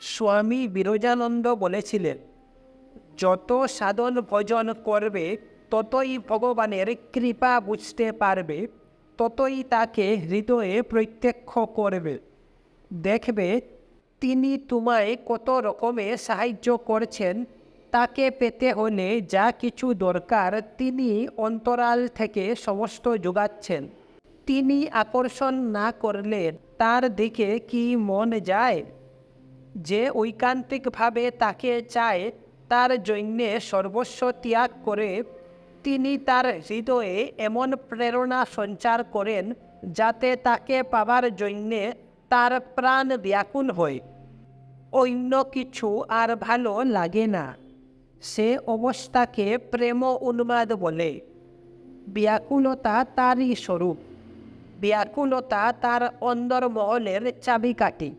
স্বামী বিরজানন্দ বলেছিলেন, যত সাধন ভজন করবে, ততই ভগবানের কৃপা বুঝতে পারবে, ততই তাকে হৃদয়ে প্রত্যক্ষ করবে। দেখবে, তিনি তোমায় কত রকমে সাহায্য করছেন, তাকে পেতে হলে যা কিছু দরকার তিনি অন্তরাল থেকে সমস্ত যোগাচ্ছেন। তিনি আকর্ষণ না করলে তার দিকে কি মন যায়? যে ঐকান্তিকভাবে তাকে চায়, তার জন্যে সর্বস্ব ত্যাগ করে তিনি তার হৃদয়ে এমন প্রেরণা সঞ্চার করেন যাতে তাকে পাবার জন্যে তার প্রাণ ব্যাকুল হয়। অন্য কিছু আর ভালো লাগে না। সে অবস্থাকে প্রেম উন্মাদ বলে। ব্যাকুলতা তারই স্বরূপ। ব্যাকুলতা তার অন্দরমহলের চাবিকাঠি।